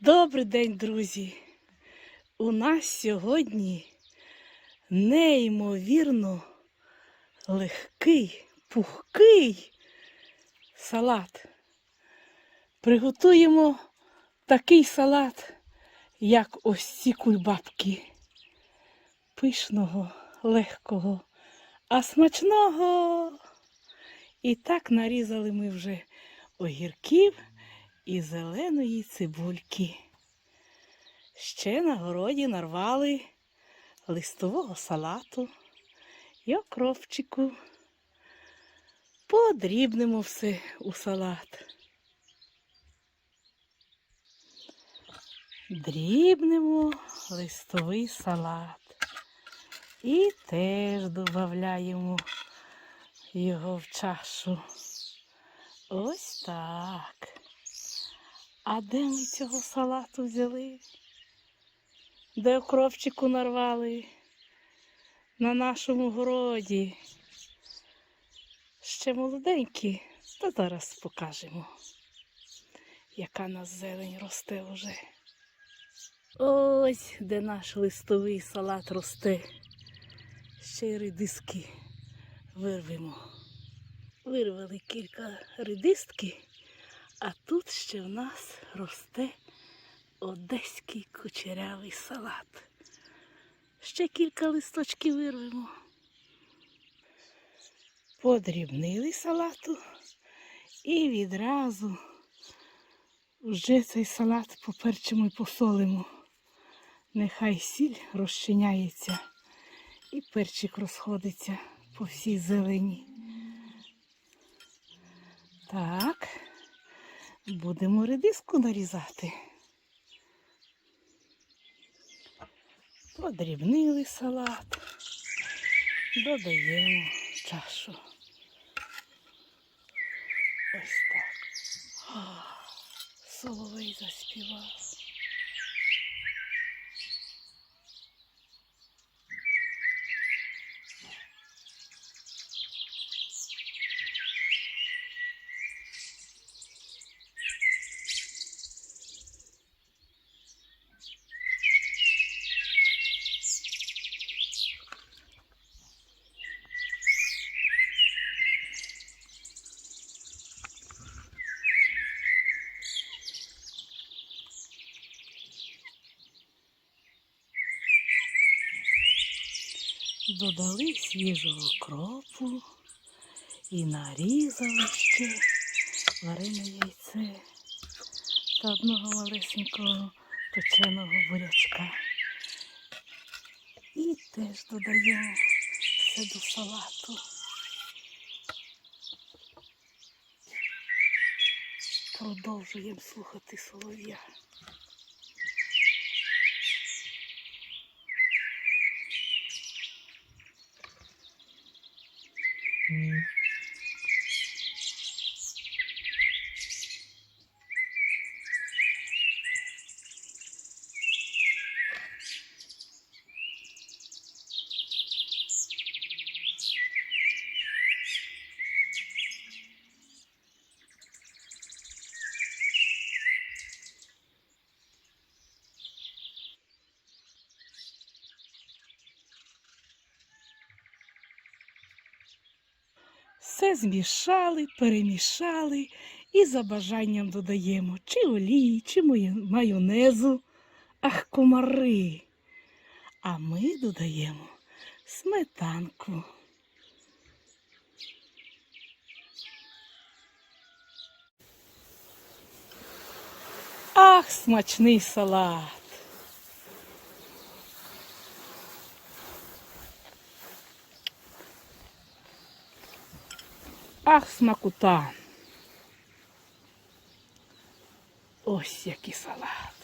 Добрий день, друзі! У нас сьогодні неймовірно легкий, пухкий салат. Приготуємо такий салат, як ось ці кульбабки. Пишного, легкого, а смачного. І так нарізали ми вже огірків і зеленої цибульки. Ще на городі нарвали листового салату і окропчику. Подрібнемо все у салат. Дрібнемо листовий салат. І теж додаємо його в чашу. Ось так. А де ми цього салату взяли? Де окропчику нарвали? На нашому городі. Ще молоденькі, та зараз покажемо, яка нас зелень росте вже. Ось де наш листовий салат росте. Ще й редиски вирвемо. Вирвали кілька редистки. А тут ще в нас росте одеський кучерявий салат. Ще кілька листочків вирвемо. Подрібнили салату і відразу вже цей салат поперчимо і посолимо. Нехай сіль розчиняється і перчик розходиться по всій зелені. Так. Будемо редиску нарізати. Подрібнили салат, додаємо чашу. Ось так. Соловей заспівав. Додали свіжого кропу і нарізали ще варене яйце та одного малесенького печеного бурячка. І теж додаємо все до салату. Продовжуємо слухати солов'я. Mm-hmm. Все змішали, перемішали і за бажанням додаємо чи олії, чи майонезу. Ах, комари. А ми додаємо сметанку. Ах, смачний салат. Ах, смакута. Ось який салат.